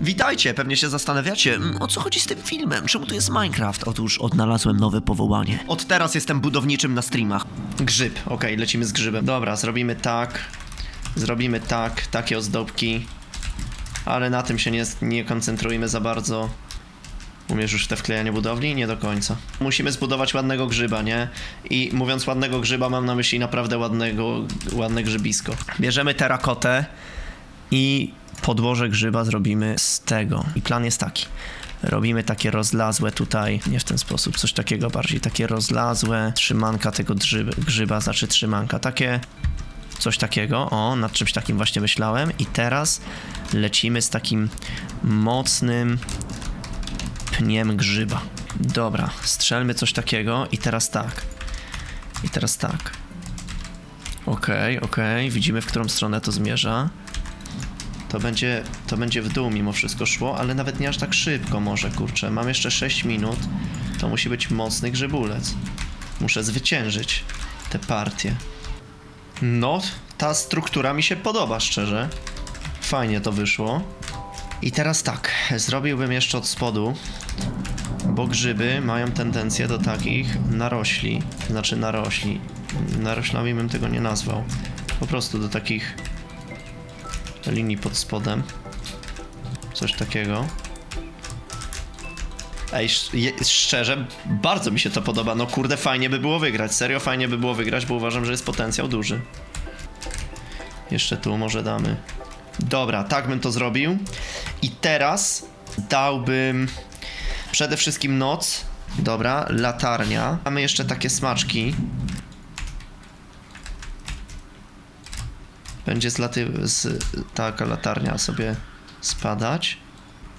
Witajcie, pewnie się zastanawiacie, mm, o co chodzi z tym filmem? Czemu tu jest Minecraft? Otóż odnalazłem nowe powołanie. Od teraz jestem budowniczym na streamach. Grzyb, okej, lecimy z grzybem. Dobra, zrobimy tak. Zrobimy tak, takie ozdobki. Ale na tym się nie, nie koncentrujmy za bardzo. Umiesz już te wklejanie budowli? Nie do końca. Musimy zbudować ładnego grzyba, nie? I mówiąc ładnego grzyba, mam na myśli naprawdę ładnego, ładne grzybisko. Bierzemy terakotę i podłoże grzyba zrobimy z tego. I plan jest taki. Robimy takie rozlazłe tutaj, nie w ten sposób, coś takiego bardziej, takie rozlazłe trzymanka tego grzyba, grzyba znaczy trzymanka, takie coś takiego, o, nad czymś takim właśnie myślałem i teraz lecimy z takim mocnym pniem grzyba. Dobra, strzelmy coś takiego i teraz tak. I teraz tak. Okej, okej, widzimy w którą stronę to zmierza. To będzie, to będzie w dół mimo wszystko szło, ale nawet nie aż tak szybko może, kurczę. Mam jeszcze 6 minut, to musi być mocny grzybulec. Muszę zwyciężyć tę partię. No, ta struktura mi się podoba, szczerze. Fajnie to wyszło. I teraz tak, zrobiłbym jeszcze od spodu, bo grzyby mają tendencję do takich narośli. Znaczy narośli. Naroślami bym tego nie nazwał. Po prostu do takich linii pod spodem. Coś takiego. Ej, szczerze, bardzo mi się to podoba. No kurde, fajnie by było wygrać. Serio fajnie by było wygrać, bo uważam, że jest potencjał duży. Jeszcze tu może damy. Dobra, tak bym to zrobił. I teraz dałbym przede wszystkim noc. Dobra, latarnia. Mamy jeszcze takie smaczki. Będzie z laty... z taka latarnia sobie spadać.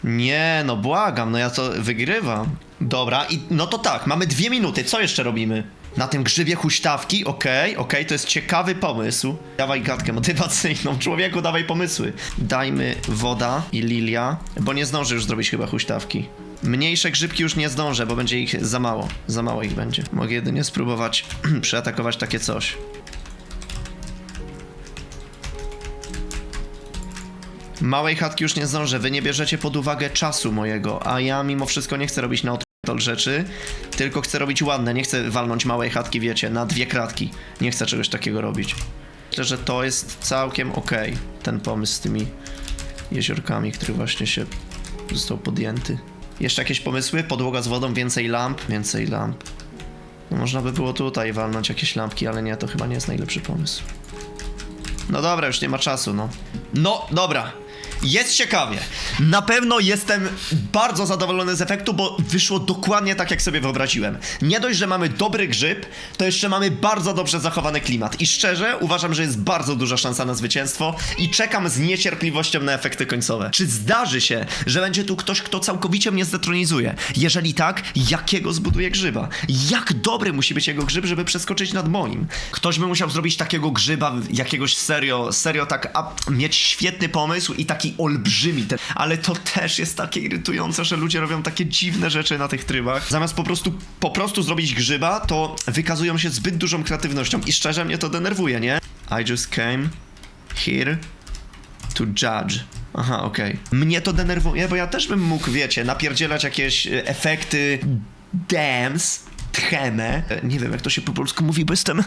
Nie, no błagam, no ja to wygrywam. Dobra, i no to tak, mamy dwie minuty, co jeszcze robimy? Na tym grzybie huśtawki, okej, okej, to jest ciekawy pomysł. Dawaj gadkę motywacyjną, człowieku, dawaj pomysły. Dajmy woda i lilia, bo nie zdążę już zrobić chyba huśtawki. Mniejsze grzybki już nie zdążę, bo będzie ich za mało. Za mało ich będzie. Mogę jedynie spróbować przeatakować takie coś. Małej chatki już nie zdążę, wy nie bierzecie pod uwagę czasu mojego, a ja mimo wszystko nie chcę robić na odpierdol rzeczy, tylko chcę robić ładne, nie chcę walnąć małej chatki, wiecie, na dwie kratki. Nie chcę czegoś takiego robić. Myślę, że to jest całkiem okej, ten pomysł z tymi jeziorkami, który właśnie się został podjęty. Jeszcze jakieś pomysły? Podłoga z wodą, więcej lamp, więcej lamp. No można by było tutaj walnąć jakieś lampki, ale nie, to chyba nie jest najlepszy pomysł. No dobra, już nie ma czasu, no. No, dobra. Jest ciekawie. Na pewno jestem bardzo zadowolony z efektu, bo wyszło dokładnie tak, jak sobie wyobraziłem. Nie dość, że mamy dobry grzyb, to jeszcze mamy bardzo dobrze zachowany klimat. I szczerze, uważam, że jest bardzo duża szansa na zwycięstwo i czekam z niecierpliwością na efekty końcowe. Czy zdarzy się, że będzie tu ktoś, kto całkowicie mnie zdetronizuje? Jeżeli tak, jakiego zbuduje grzyba? Jak dobry musi być jego grzyb, żeby przeskoczyć nad moim? Ktoś by musiał zrobić takiego grzyba, jakiegoś serio, serio tak, a, mieć świetny pomysł i taki olbrzymi ten, ale to też jest takie irytujące, że ludzie robią takie dziwne rzeczy na tych trybach. Zamiast po prostu, po prostu zrobić grzyba, to wykazują się zbyt dużą kreatywnością i szczerze mnie to denerwuje, nie? I just came here to judge. Aha, okej. Mnie to denerwuje, bo ja też bym mógł, wiecie, napierdzielać jakieś e, efekty dance, E, Nie wiem, jak to się po polsku mówi, bo jestem,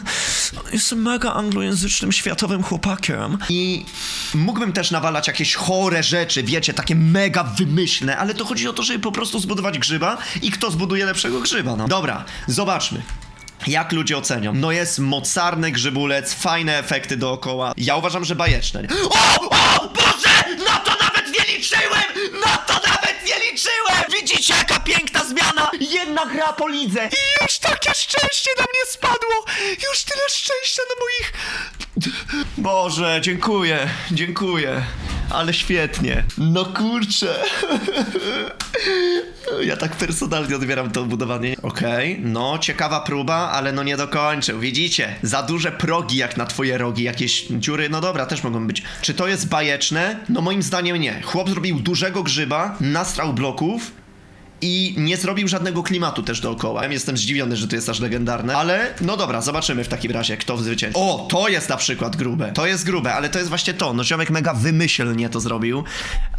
jestem mega anglojęzycznym, światowym chłopakiem. I mógłbym też nawalać jakieś chore rzeczy, wiecie, takie mega wymyślne, ale to chodzi o to, żeby po prostu zbudować grzyba i kto zbuduje lepszego grzyba, no. Dobra, zobaczmy. Jak ludzie ocenią? No jest mocarny grzybulec, fajne efekty dookoła. Ja uważam, że bajeczne. O! O! Boże! Jedna gra po lidze. I już takie szczęście na mnie spadło! Już tyle szczęścia na moich... Boże, dziękuję, dziękuję. Ale świetnie. No kurczę. Ja tak personalnie odbieram to budowanie. Okej, no ciekawa próba, ale no nie dokończył. Widzicie? Za duże progi jak na twoje rogi, jakieś dziury, no dobra, też mogą być. Czy to jest bajeczne? No moim zdaniem nie. Chłop zrobił dużego grzyba, nastrał bloków i nie zrobił żadnego klimatu też dookoła. Jestem zdziwiony, że to jest aż legendarne, ale no dobra, zobaczymy w takim razie, kto zwycięży. O, to jest na przykład grube. To jest grube, ale to jest właśnie to. No ziomek mega wymyślnie to zrobił,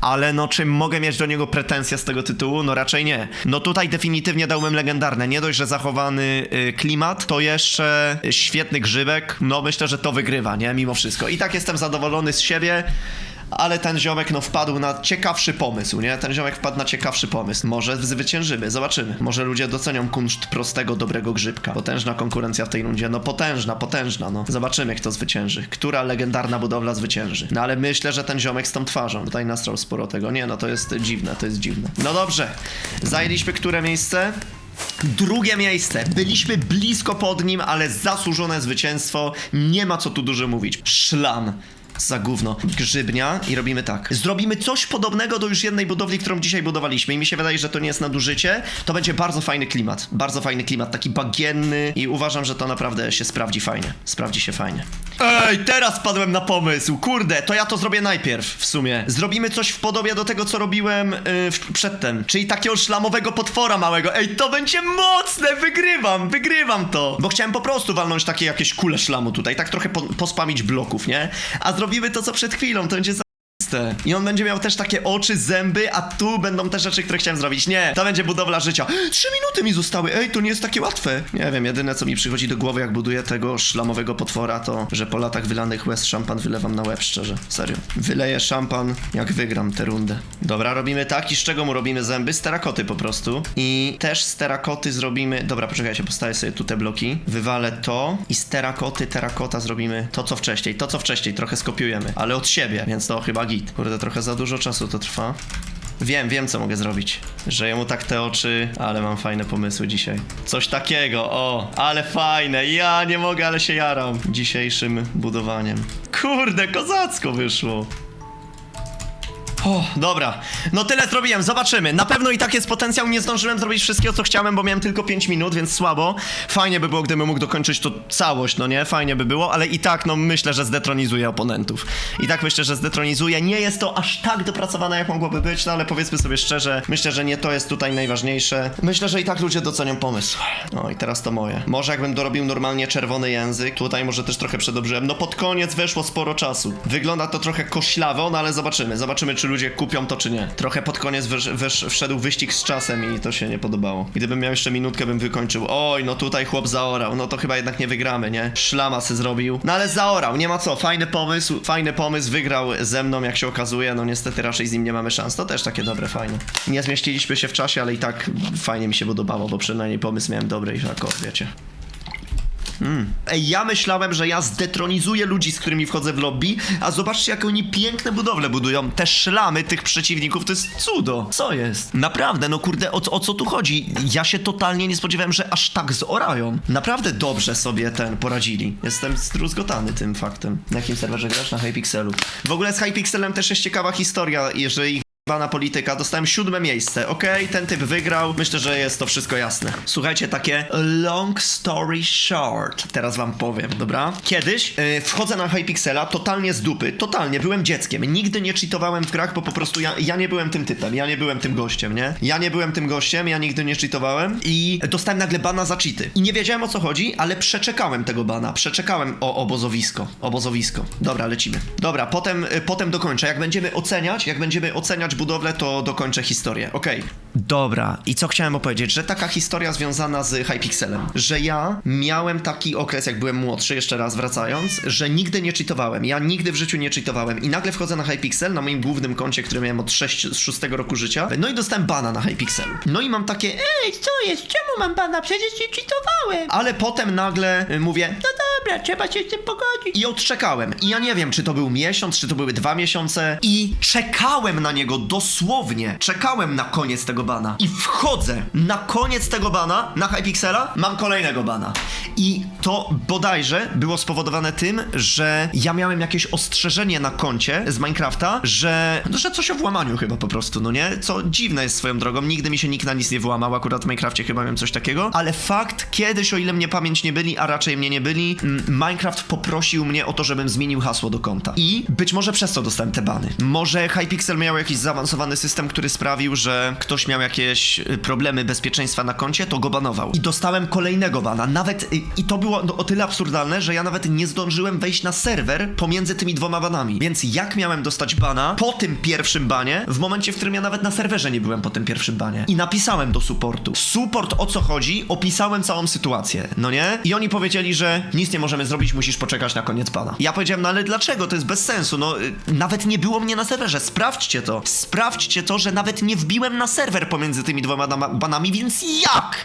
ale no czy mogę mieć do niego pretensje z tego tytułu? No raczej nie. No tutaj definitywnie dałbym legendarne. Nie dość, że zachowany y, klimat, to jeszcze świetny grzybek. No myślę, że to wygrywa, nie? Mimo wszystko. I tak jestem zadowolony z siebie. Ale ten ziomek no wpadł na ciekawszy pomysł, nie? Ten ziomek wpadł na ciekawszy pomysł. Może zwyciężymy, zobaczymy. Może ludzie docenią kunszt prostego, dobrego grzybka. Potężna konkurencja w tej rundzie, no potężna, potężna, no. Zobaczymy, kto zwycięży. Która legendarna budowla zwycięży. No ale myślę, że ten ziomek z tą twarzą. Tutaj nastrał sporo tego. Nie, no to jest dziwne, to jest dziwne. No dobrze. Zajęliśmy które miejsce? Drugie miejsce. Byliśmy blisko pod nim, ale zasłużone zwycięstwo. Nie ma co tu dużo mówić. Szlan. Za gówno. Grzybnia i robimy tak. Zrobimy coś podobnego do już jednej budowli, którą dzisiaj budowaliśmy i mi się wydaje, że to nie jest nadużycie. To będzie bardzo fajny klimat. Bardzo fajny klimat, taki bagienny i uważam, że to naprawdę się sprawdzi fajnie. Sprawdzi się fajnie. Ej, teraz padłem na pomysł. Kurde, to ja to zrobię najpierw w sumie. Zrobimy coś w podobie do tego, co robiłem yy, w, przedtem. Czyli takiego szlamowego potwora małego. Ej, to będzie mocne! Wygrywam, wygrywam to. Bo chciałem po prostu walnąć takie jakieś kule szlamu tutaj, tak trochę po, pospamić bloków, nie? A zrobimy to, co przed chwilą, to będzie I on będzie miał też takie oczy, zęby, a tu będą te rzeczy, które chciałem zrobić. Nie, to będzie budowla życia. Trzy minuty mi zostały, ej, to nie jest takie łatwe. Nie wiem, jedyne co mi przychodzi do głowy, jak buduję tego szlamowego potwora, to, że po latach wylanych łez szampan wylewam na łeb, szczerze. Serio. Wyleję szampan, jak wygram tę rundę. Dobra, robimy tak i z czego mu robimy zęby? Z terakoty po prostu. I też z terakoty zrobimy... Dobra, poczekajcie, postawię sobie tu te bloki. Wywalę to i z terakoty, terakota zrobimy to, co wcześniej. To, co wcześniej, trochę skopiujemy, ale od siebie, więc to chyba git. Kurde, trochę za dużo czasu to trwa. Wiem, wiem co mogę zrobić. Że mu tak te oczy, ale mam fajne pomysły dzisiaj. Coś takiego, o, ale fajne. Ja nie mogę, ale się jaram dzisiejszym budowaniem. Kurde, kozacko wyszło. O, dobra. No tyle zrobiłem, zobaczymy. Na pewno i tak jest potencjał, nie zdążyłem zrobić wszystkiego, co chciałem, bo miałem tylko 5 minut, więc słabo. Fajnie by było, gdybym mógł dokończyć to całość, no nie? Fajnie by było, ale i tak, no myślę, że zdetronizuję oponentów. I tak myślę, że zdetronizuję. Nie jest to aż tak dopracowane, jak mogłoby być, no ale powiedzmy sobie szczerze, myślę, że nie to jest tutaj najważniejsze. Myślę, że i tak ludzie docenią pomysł. No i teraz to moje. Może jakbym dorobił normalnie czerwony język, tutaj może też trochę przedobrzyłem. No pod koniec weszło sporo czasu. Wygląda to trochę koślawo, no ale zobaczymy. Zobaczymy, czy ludzie kupią to, czy nie. Trochę pod koniec wysz, wysz, wszedł wyścig z czasem i to się nie podobało. Gdybym miał jeszcze minutkę, bym wykończył. Oj, no tutaj chłop zaorał. No to chyba jednak nie wygramy, nie? Szlama se zrobił. No ale zaorał, nie ma co. Fajny pomysł, fajny pomysł. Wygrał ze mną, jak się okazuje. No niestety raczej z nim nie mamy szans. To też takie dobre, fajne. Nie zmieściliśmy się w czasie, ale i tak fajnie mi się podobało, bo przynajmniej pomysł miałem dobry i tak, o, wiecie. Ej, ja myślałem, że ja zdetronizuję ludzi, z którymi wchodzę w lobby, a zobaczcie, jak oni piękne budowle budują. Te szlamy tych przeciwników to jest cudo. Co jest? Naprawdę, no kurde, o, o co tu chodzi? Ja się totalnie nie spodziewałem, że aż tak zorają. Naprawdę dobrze sobie ten poradzili. Jestem zdruzgotany tym faktem. Na jakim serwerze grasz? Na Hypixelu. W ogóle z Hypixelem też jest ciekawa historia, jeżeli Bana polityka, dostałem siódme miejsce. Okej, ten typ wygrał. Myślę, że jest to wszystko jasne. Słuchajcie, takie long story short. Teraz wam powiem, dobra? Kiedyś yy, wchodzę na Hypixela totalnie z dupy. Totalnie, byłem dzieckiem. Nigdy nie cheatowałem w grach, bo po prostu ja, ja nie byłem tym typem. Ja nie byłem tym gościem, nie? Ja nie byłem tym gościem, ja nigdy nie cheatowałem i dostałem nagle bana za cheaty. I nie wiedziałem o co chodzi, ale przeczekałem tego bana. Przeczekałem o obozowisko. Obozowisko. Dobra, lecimy. Dobra, potem, y, potem dokończę. Jak będziemy oceniać, jak będziemy oceniać budowlę, to dokończę historię. Okej. Dobra, i co chciałem opowiedzieć, że taka historia związana z Hypixelem, że ja miałem taki okres, jak byłem młodszy, jeszcze raz wracając, że nigdy nie cheatowałem. Ja nigdy w życiu nie cheatowałem i nagle wchodzę na Hypixel, na moim głównym koncie, który miałem od 6, z 6 roku życia, no i dostałem bana na Hypixelu. No i mam takie, ej, co jest, czemu mam bana, przecież nie cheatowałem. Ale potem nagle y, mówię, no dobra, trzeba się z tym pogodzić. I odczekałem. I ja nie wiem, czy to był miesiąc, czy to były dwa miesiące. I czekałem na niego dosłownie. Czekałem na koniec tego bana. I wchodzę na koniec tego bana, na Hypixela, mam kolejnego bana. I to bodajże było spowodowane tym, że ja miałem jakieś ostrzeżenie na koncie z Minecrafta, że, no, że coś o włamaniu chyba po prostu, no nie? Co dziwne jest swoją drogą. Nigdy mi się nikt na nic nie włamał, akurat w Minecrafcie chyba miałem coś takiego. Ale fakt, kiedyś, o ile mnie pamięć nie byli, a raczej mnie nie byli, Minecraft poprosił mnie o to, żebym zmienił hasło do konta. I być może przez to dostałem te bany. Może Hypixel miał jakiś zaawansowany system, który sprawił, że ktoś miał miał jakieś y, problemy bezpieczeństwa na koncie, to go banował. I dostałem kolejnego bana. Nawet, y, i to było no, o tyle absurdalne, że ja nawet nie zdążyłem wejść na serwer pomiędzy tymi dwoma banami. Więc jak miałem dostać bana po tym pierwszym banie, w momencie, w którym ja nawet na serwerze nie byłem po tym pierwszym banie. I napisałem do supportu. Support o co chodzi, opisałem całą sytuację, no nie? I oni powiedzieli, że nic nie możemy zrobić, musisz poczekać na koniec bana. Ja powiedziałem, no ale dlaczego? To jest bez sensu, no y, nawet nie było mnie na serwerze, sprawdźcie to. Sprawdźcie to, że nawet nie wbiłem na serwer pomiędzy tymi dwoma banami, więc jak?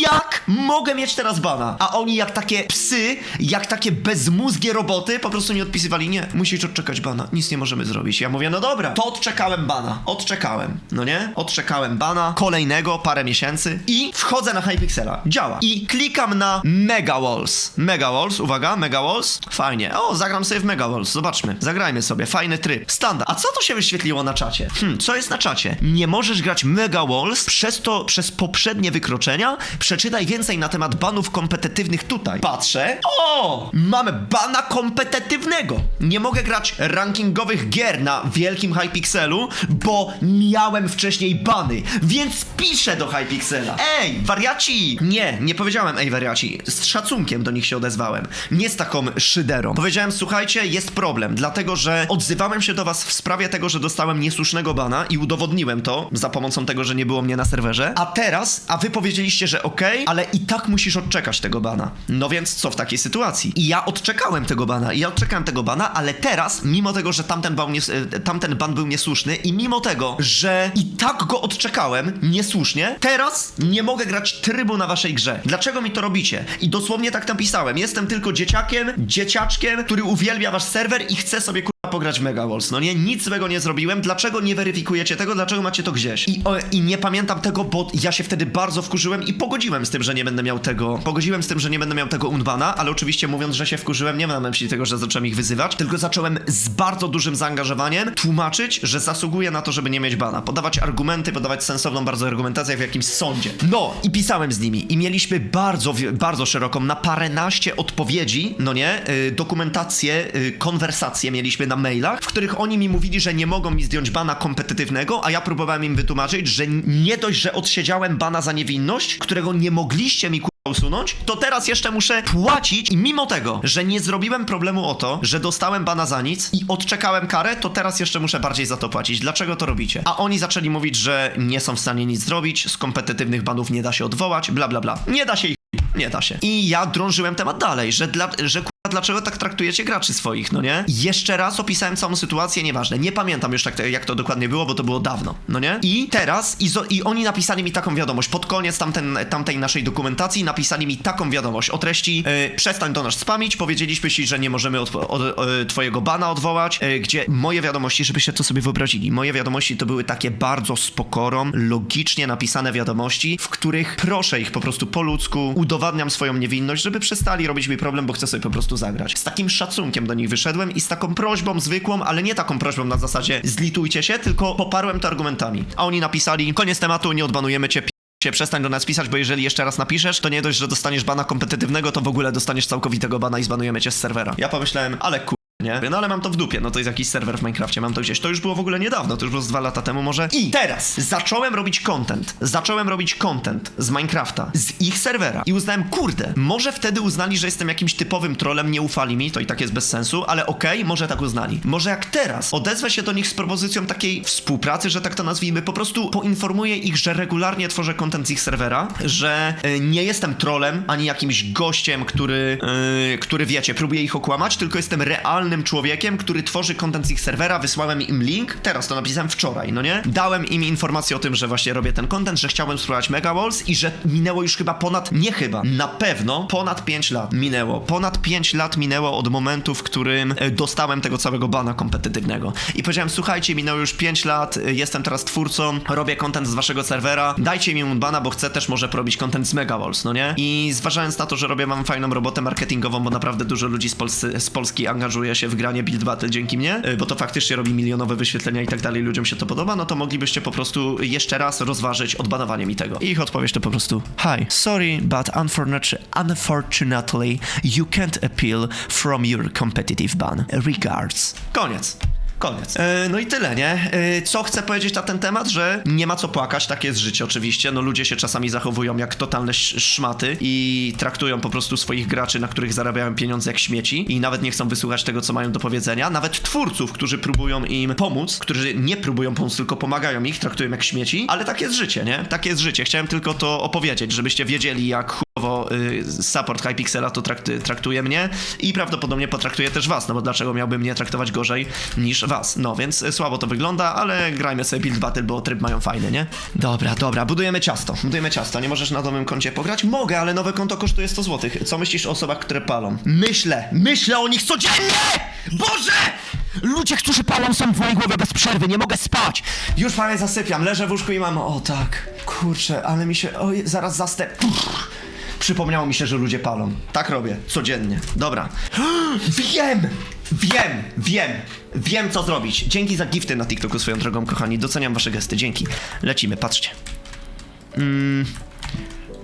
Jak mogę mieć teraz bana? A oni jak takie psy, jak takie bezmózgie roboty, po prostu mi odpisywali, nie, musisz odczekać bana, nic nie możemy zrobić. Ja mówię, no dobra, to odczekałem bana, odczekałem, no nie? Odczekałem bana, kolejnego, parę miesięcy i wchodzę na Hypixela, działa. I klikam na Mega Walls. Mega Walls, uwaga, Mega Walls, fajnie. O, zagram sobie w Mega Walls, zobaczmy, zagrajmy sobie, fajny tryb. Standard. A co to się wyświetliło na czacie? Hmm, co jest na czacie? Nie możesz grać Mega Walls przez to, przez poprzednie wykroczenia? Przeczytaj więcej na temat banów kompetytywnych tutaj. Patrzę. O! Mamy bana kompetytywnego. Nie mogę grać rankingowych gier na wielkim Hypixelu, bo miałem wcześniej bany, więc piszę do Hypixela. Ej, wariaci! Nie, nie powiedziałem ej wariaci. Z szacunkiem do nich się odezwałem. Nie z taką szyderą. Powiedziałem, słuchajcie, jest problem, dlatego że odzywałem się do was w sprawie tego, że dostałem niesłusznego bana i udowodniłem to za pomocą tego, że nie było mnie na serwerze. A teraz, a wy powiedzieliście, że okej, ale i tak musisz odczekać tego bana. No więc co w takiej sytuacji? I ja odczekałem tego bana, i ja odczekałem tego bana, ale teraz, mimo tego, że tamten, ban nie, e, tamten ban był niesłuszny i mimo tego, że i tak go odczekałem niesłusznie, teraz nie mogę grać trybu na waszej grze. Dlaczego mi to robicie? I dosłownie tak napisałem. Jestem tylko dzieciakiem, dzieciaczkiem, który uwielbia wasz serwer i chce sobie pograć w Mega Walls. No nie, nic złego nie zrobiłem. Dlaczego nie weryfikujecie tego? Dlaczego macie to gdzieś? I, o, I nie pamiętam tego, bo ja się wtedy bardzo wkurzyłem i pogodziłem z tym, że nie będę miał tego. Pogodziłem z tym, że nie będę miał tego unbana, ale oczywiście mówiąc, że się wkurzyłem, nie mam na myśli tego, że zacząłem ich wyzywać, tylko zacząłem z bardzo dużym zaangażowaniem tłumaczyć, że zasługuję na to, żeby nie mieć bana. Podawać argumenty, podawać sensowną bardzo argumentację w jakimś sądzie. No i pisałem z nimi i mieliśmy bardzo, bardzo szeroką, na paręnaście odpowiedzi, no nie, y, dokumentację, y, konwersacje mieliśmy na mailach, w których oni mi mówili, że nie mogą mi zdjąć bana kompetytywnego, a ja próbowałem im wytłumaczyć, że nie dość, że odsiedziałem bana za niewinność, którego nie mogliście mi usunąć, to teraz jeszcze muszę płacić i mimo tego, że nie zrobiłem problemu o to, że dostałem bana za nic i odczekałem karę, to teraz jeszcze muszę bardziej za to płacić. Dlaczego to robicie? A oni zaczęli mówić, że nie są w stanie nic zrobić, z kompetytywnych banów nie da się odwołać, bla bla bla. Nie da się ich nie da się. I ja drążyłem temat dalej, że dla, że dlaczego tak traktujecie graczy swoich, no nie? Jeszcze raz opisałem całą sytuację, nieważne. Nie pamiętam już tak, jak to dokładnie było, bo to było dawno, no nie? I teraz, i, i oni napisali mi taką wiadomość, pod koniec tamten, tamtej naszej dokumentacji napisali mi taką wiadomość o treści yy, przestań do nas spamić, powiedzieliśmy ci, że nie możemy od, od, od, twojego bana odwołać, yy, gdzie moje wiadomości, żebyście to sobie wyobrazili, moje wiadomości to były takie bardzo spokorą, logicznie napisane wiadomości, w których proszę ich po prostu po ludzku, udowadniam swoją niewinność, żeby przestali robić mi problem, bo chcę sobie po zagrać. Z takim szacunkiem do nich wyszedłem i z taką prośbą zwykłą, ale nie taką prośbą na zasadzie zlitujcie się, tylko poparłem to argumentami. A oni napisali, koniec tematu, nie odbanujemy cię, się przestań do nas pisać, bo jeżeli jeszcze raz napiszesz, to nie dość, że dostaniesz bana kompetytywnego, to w ogóle dostaniesz całkowitego bana i zbanujemy cię z serwera. Ja pomyślałem, ale ku... Nie? No ale mam to w dupie, no to jest jakiś serwer w Minecrafcie, mam to gdzieś. To już było w ogóle niedawno, to już było z dwa lata temu może. I teraz zacząłem robić content. Zacząłem robić content z Minecrafta, z ich serwera. I uznałem, kurde, może wtedy uznali, że jestem jakimś typowym trolem, nie ufali mi, to i tak jest bez sensu, ale okej, może tak uznali. Może jak teraz odezwę się do nich z propozycją takiej współpracy, że tak to nazwijmy, po prostu poinformuję ich, że regularnie tworzę content z ich serwera, że y, nie jestem trolem, ani jakimś gościem, który, y, który wiecie, próbuje ich okłamać, tylko jestem realnym człowiekiem, który tworzy content z ich serwera, wysłałem im link, teraz to napisałem wczoraj, no nie? Dałem im informację o tym, że właśnie robię ten content, że chciałbym spróbować Mega Walls i że minęło już chyba ponad, nie chyba, na pewno ponad 5 lat minęło. Ponad 5 lat minęło od momentu, w którym e, dostałem tego całego bana kompetytywnego. I powiedziałem, słuchajcie, minęło już 5 lat, e, jestem teraz twórcą, robię content z waszego serwera, dajcie mi bana, bo chcę też może robić content z Mega Walls, no nie? I zważając na to, że robię wam fajną robotę marketingową, bo naprawdę dużo ludzi z, Polscy, z Polski angażuje się w granie Build Battle dzięki mnie, y, bo to faktycznie robi milionowe wyświetlenia i tak dalej, ludziom się to podoba, no to moglibyście po prostu jeszcze raz rozważyć odbanowanie mi tego. I ich odpowiedź to po prostu Hi, sorry, but unfortunately, unfortunately you can't appeal from your competitive ban. Regards. Koniec. Koniec. E, no i tyle, nie? E, co chcę powiedzieć na ten temat, że nie ma co płakać, takie jest życie oczywiście. No ludzie się czasami zachowują jak totalne sz- szmaty i traktują po prostu swoich graczy, na których zarabiają pieniądze jak śmieci i nawet nie chcą wysłuchać tego, co mają do powiedzenia. Nawet twórców, którzy próbują im pomóc, którzy nie próbują pomóc, tylko pomagają ich, traktują jak śmieci, ale tak jest życie, nie? Tak jest życie. Chciałem tylko to opowiedzieć, żebyście wiedzieli, jak support Hypixela to traktuje mnie i prawdopodobnie potraktuje też was, no bo dlaczego miałby mnie traktować gorzej niż was? No więc y, słabo to wygląda, ale grajmy sobie Build Battle, bo tryb mają fajny, nie? Dobra, dobra, budujemy ciasto, budujemy ciasto. Nie możesz na nowym koncie pograć? Mogę, ale nowe konto kosztuje 100 zł. Co myślisz o osobach, które palą? Myślę, myślę o nich codziennie! Boże! Ludzie, którzy palą są w mojej głowie bez przerwy, nie mogę spać! Już prawie zasypiam, leżę w łóżku i mam, o tak, kurczę, ale mi się, oj, zaraz zastę... Przypomniało mi się, że ludzie palą. Tak robię, codziennie. Dobra. Wiem! Wiem, wiem, wiem co zrobić. Dzięki za gifty na TikToku swoją drogą, kochani. Doceniam wasze gesty, dzięki. Lecimy, patrzcie. Mm.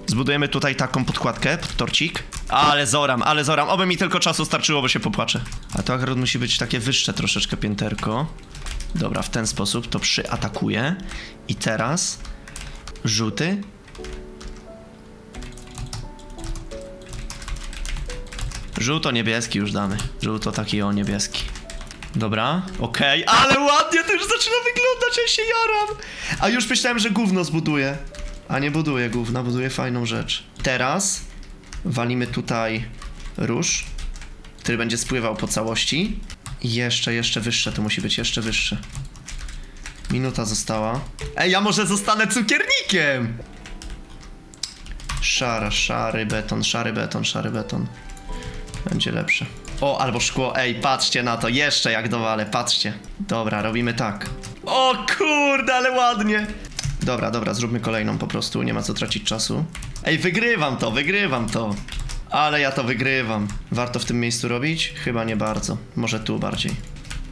Zbudujemy tutaj taką podkładkę pod torcik. Ale zoram, ale zoram. Oby mi tylko czasu starczyło, bo się popłaczę. A to akurat musi być takie wyższe troszeczkę pięterko. Dobra, w ten sposób to przyatakuję. I teraz żółty Żółto-niebieski już damy. Żółto taki o niebieski. Dobra, okej, ale ładnie to już zaczyna wyglądać, ja się jaram. A już myślałem, że gówno zbuduję. A nie buduję gówna, buduję fajną rzecz. Teraz walimy tutaj róż, który będzie spływał po całości. Jeszcze, jeszcze wyższe, to musi być jeszcze wyższe. Minuta została. Ej, ja może zostanę cukiernikiem! Szara, szary beton, szary beton, szary beton. Będzie lepsze. O, albo szkło. Ej, patrzcie na to. Jeszcze jak dowalę, patrzcie. Dobra, robimy tak. O kurde, ale ładnie. Dobra, dobra, zróbmy kolejną po prostu. Nie ma co tracić czasu. Ej, wygrywam to, wygrywam to. Ale ja to wygrywam. Warto w tym miejscu robić? Chyba nie bardzo. Może tu bardziej.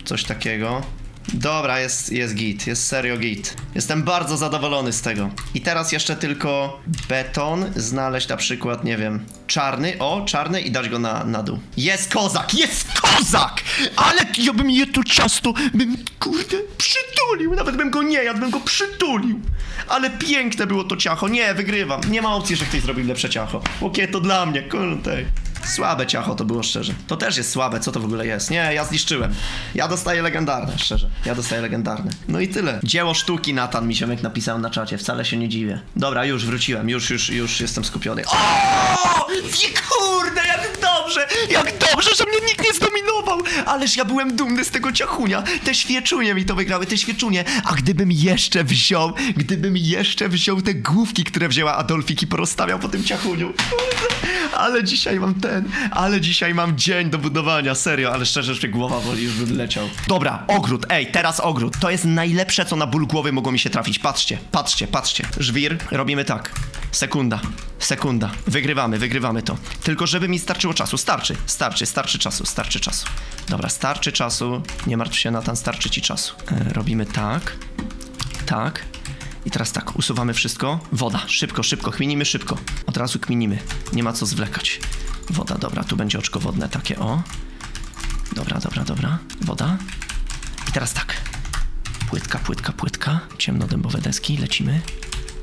Coś takiego. Dobra, jest, jest git, jest serio git. Jestem bardzo zadowolony z tego. I teraz jeszcze tylko beton, znaleźć na przykład, nie wiem, czarny, o, czarny i dać go na, na dół. Jest kozak, jest kozak! Ale ja bym je to ciasto, bym, kurde, przytulił, nawet bym go nie jadł, bym go przytulił. Ale piękne było to ciacho, nie, wygrywam. Nie ma opcji, że ktoś zrobił lepsze ciacho. Okie, to dla mnie, kurde. Słabe ciacho to było szczerze. To też jest słabe, co to w ogóle jest? Nie, ja zniszczyłem. Ja dostaję legendarne, szczerze. Ja dostaję legendarne. No i tyle. Dzieło sztuki Natan mi się napisał na czacie, wcale się nie dziwię. Dobra, już wróciłem, już, już, już jestem skupiony. O! Wie kurde, jak dobrze! Jak dobrze, że mnie nikt nie zdominował! Ależ ja byłem dumny z tego ciachunia. Te świeczunie mi to wygrały, te świeczunie. A gdybym jeszcze wziął, gdybym jeszcze wziął te główki, które wzięła Adolfik i porozstawiał po tym ciachuniu. Ale dzisiaj mam ten, ale dzisiaj mam dzień do budowania, serio, ale szczerze, że głowa boli, już bym leciał. Dobra, ogród, ej, teraz ogród. To jest najlepsze, co na ból głowy mogło mi się trafić. Patrzcie, patrzcie, patrzcie. Żwir, robimy tak. Sekunda, sekunda. Wygrywamy, wygrywamy to. Tylko żeby mi starczyło czasu. Starczy, starczy, starczy czasu, starczy czasu. Dobra, starczy czasu. Nie martw się, Natan, starczy ci czasu. E, robimy tak, tak. I teraz tak, usuwamy wszystko. Woda, szybko, szybko, kminimy szybko. Od razu kminimy. Nie ma co zwlekać. Woda, dobra, tu będzie oczko wodne takie, o. Dobra, dobra, dobra. Woda. I teraz tak. Płytka, płytka, płytka. Ciemnodębowe deski, lecimy.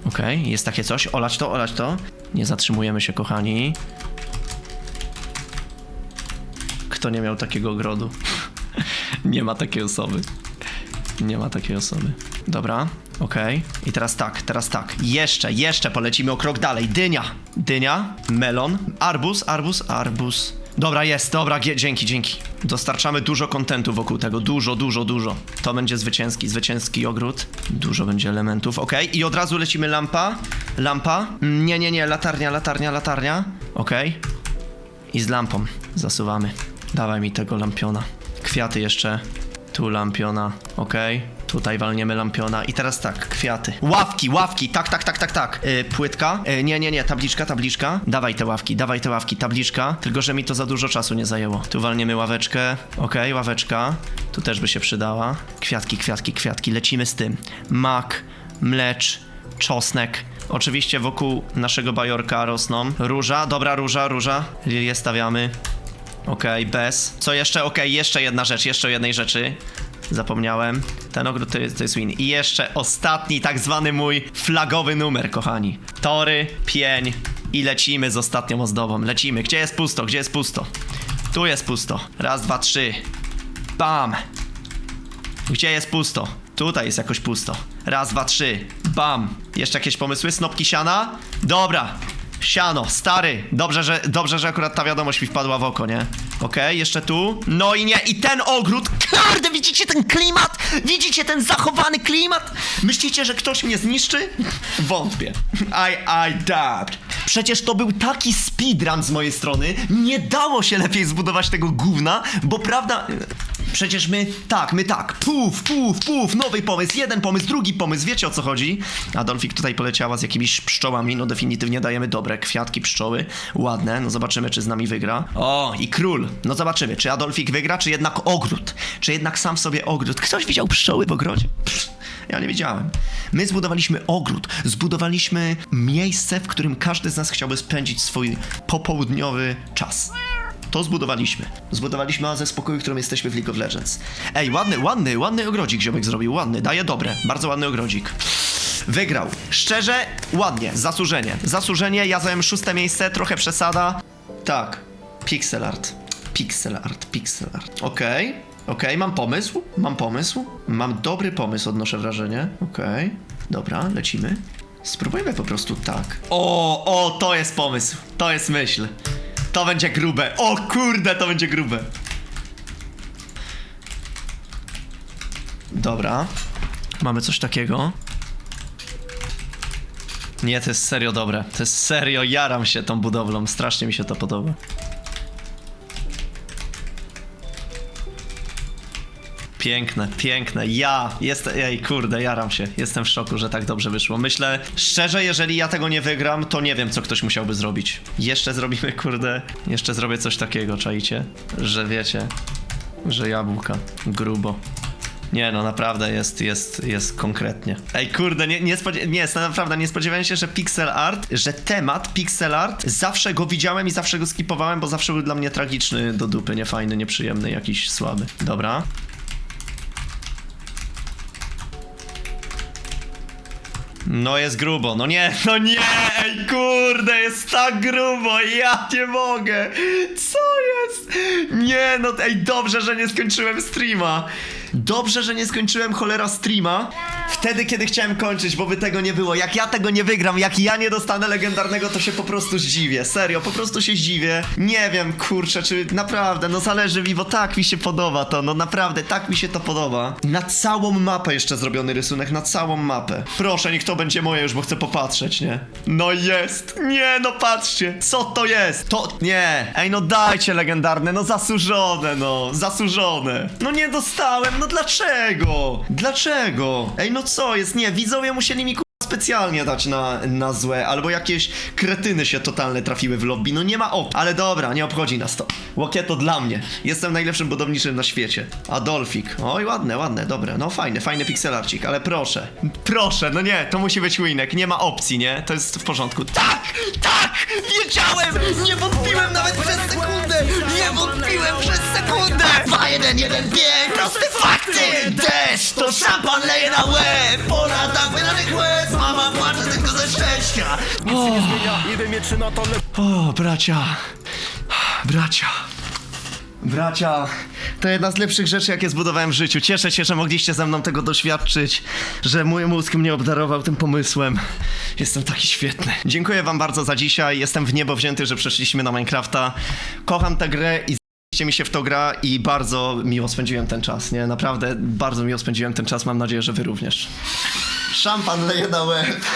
Okej, jest takie coś. Olać to, olać to. Nie zatrzymujemy się, kochani. Kto nie miał takiego ogrodu? nie ma takiej osoby. Nie ma takiej osoby. Dobra, okej. I teraz tak, teraz tak. Jeszcze, jeszcze polecimy o krok dalej. Dynia. Dynia, melon, arbuz, arbuz, arbuz. Dobra, jest, dobra, dzięki, dzięki. Dostarczamy dużo kontentu wokół tego, dużo, dużo, dużo. To będzie zwycięski, zwycięski ogród. Dużo będzie elementów, okej. I od razu lecimy lampa, lampa. Nie, nie, nie, latarnia, latarnia, latarnia. Okej. I z lampą zasuwamy. Dawaj mi tego lampiona. Kwiaty jeszcze. Tu lampiona, okej. Tutaj walniemy lampiona. I teraz tak, kwiaty. Ławki, ławki, tak, tak, tak, tak, tak. Yy, płytka. Yy, nie, nie, nie, tabliczka, tabliczka. Dawaj te ławki, dawaj te ławki, tabliczka. Tylko, że mi to za dużo czasu nie zajęło. Tu walniemy ławeczkę. Okej, ławeczka. Tu też by się przydała. Kwiatki, kwiatki, kwiatki. Lecimy z tym. Mak, mlecz, czosnek. Oczywiście wokół naszego bajorka rosną. Róża, dobra róża, róża. Lilię stawiamy. Okej, bez. Co jeszcze? Okej, jeszcze jedna rzecz, jeszcze o jednej rzeczy. Zapomniałem. Ten ogród to jest, to jest win. I jeszcze ostatni, tak zwany mój flagowy numer, kochani. Tory, pień i lecimy z ostatnią ozdobą. Lecimy. Gdzie jest pusto? Gdzie jest pusto? Tu jest pusto. Raz, dwa, trzy. Bam! Gdzie jest pusto? Tutaj jest jakoś pusto. Raz, dwa, trzy. Bam. Jeszcze jakieś pomysły? Snopki siana? Dobra. Siano, stary. Dobrze, że, dobrze, że akurat ta wiadomość mi wpadła w oko, nie? Okej, jeszcze tu. No i nie, i ten ogród. Kurde, widzicie ten klimat? Widzicie ten zachowany klimat? Myślicie, że ktoś mnie zniszczy? Wątpię. I, I doubt. Przecież to był taki speedrun z mojej strony. Nie dało się lepiej zbudować tego gówna, bo prawda... Przecież my, tak, my tak, puf, puf, puf, nowy pomysł, jeden pomysł, drugi pomysł, wiecie o co chodzi? Adolfik tutaj poleciała z jakimiś pszczołami, no definitywnie dajemy dobre kwiatki, pszczoły, ładne, no zobaczymy czy z nami wygra. O, i król, no zobaczymy, czy Adolfik wygra, czy jednak ogród, czy jednak sam w sobie ogród. Ktoś widział pszczoły w ogrodzie? Pff, ja nie wiedziałem. My zbudowaliśmy ogród, zbudowaliśmy miejsce, w którym każdy z nas chciałby spędzić swój popołudniowy czas. To zbudowaliśmy. Zbudowaliśmy oazę spokoju, którą jesteśmy w League of Legends. Ej, ładny, ładny, ładny ogrodzik ziomek zrobił, ładny, daje dobre, bardzo ładny ogrodzik. Wygrał. Szczerze, ładnie, zasłużenie. Zasłużenie, ja zająłem szóste miejsce, trochę przesada. Tak, pixel art. Pixel art, pixel art. Okej, okej, mam pomysł, mam pomysł. Mam dobry pomysł, odnoszę wrażenie. Okej, dobra, lecimy. Spróbujmy po prostu tak. O, o, to jest pomysł, to jest myśl. To będzie grube. O kurde, to będzie grube. Dobra. Mamy coś takiego. Nie, to jest serio dobre. To jest serio, jaram się tą budowlą. Strasznie mi się to podoba. Piękne, piękne. Ja jestem. Ej, kurde, jaram się. Jestem w szoku, że tak dobrze wyszło. Myślę, szczerze, jeżeli ja tego nie wygram, to nie wiem, co ktoś musiałby zrobić. Jeszcze zrobimy, kurde. Jeszcze zrobię coś takiego, czaicie? Że wiecie, że jabłka. Grubo. Nie no, naprawdę jest, jest, jest konkretnie. Ej, kurde, nie, nie, nie, naprawdę nie spodziewałem się, że pixel art, że temat pixel art, zawsze go widziałem i zawsze go skipowałem, bo zawsze był dla mnie tragiczny do dupy, niefajny, nieprzyjemny, jakiś słaby. Dobra. No jest grubo, no nie, no nie, ej kurde, jest tak grubo, ja nie mogę, co jest? Nie, no ej, dobrze, że nie skończyłem streama, dobrze, że nie skończyłem cholera streama, wtedy, kiedy chciałem kończyć, bo by tego nie było, jak ja tego nie wygram, jak ja nie dostanę legendarnego, to się po prostu zdziwię, serio, po prostu się zdziwię, nie wiem, kurczę, czy naprawdę, no zależy mi, bo tak mi się podoba to, no naprawdę, tak mi się to podoba. Na całą mapę jeszcze zrobiony rysunek, na całą mapę. Proszę, niech to będzie moje już, bo chcę popatrzeć, nie? No jest, nie, no patrzcie, co to jest? To, nie, ej, no dajcie legendarne, no zasłużone, no, zasłużone. No nie dostałem, no dlaczego? Dlaczego? Ej, no co jest, nie, widzowie musieli mi ku- specjalnie dać na, na złe, albo jakieś kretyny się totalne trafiły w lobby, no nie ma op. Ale dobra, nie obchodzi nas to. Łokieto dla mnie. Jestem najlepszym budowniczym na świecie. Adolfik. Oj, ładne, ładne, dobre. No fajny, fajny pixelarcik, ale proszę. Proszę, no nie, to musi być winek, nie ma opcji, nie? To jest w porządku. Tak, tak, wiedziałem! Nie wątpiłem nawet przez sekundę! Nie wątpiłem przez sekundę! 2, 1, 1, 5, proste fakty! Deszcz, to szampan leje na łeb! Pora tak wydanych łez, mama płacze tylko ze szczęścia! zmienia, nie na to. O, bracia. Bracia. Bracia, to jedna z lepszych rzeczy, jakie zbudowałem w życiu. Cieszę się, że mogliście ze mną tego doświadczyć, że mój mózg mnie obdarował tym pomysłem. Jestem taki świetny. Dziękuję wam bardzo za dzisiaj. Jestem w niebo wzięty, że przeszliśmy na Minecrafta. Kocham tę grę i z***cie mi się w to gra i bardzo miło spędziłem ten czas, nie? Naprawdę bardzo miło spędziłem ten czas. Mam nadzieję, że wy również. Szampan leje na łeb.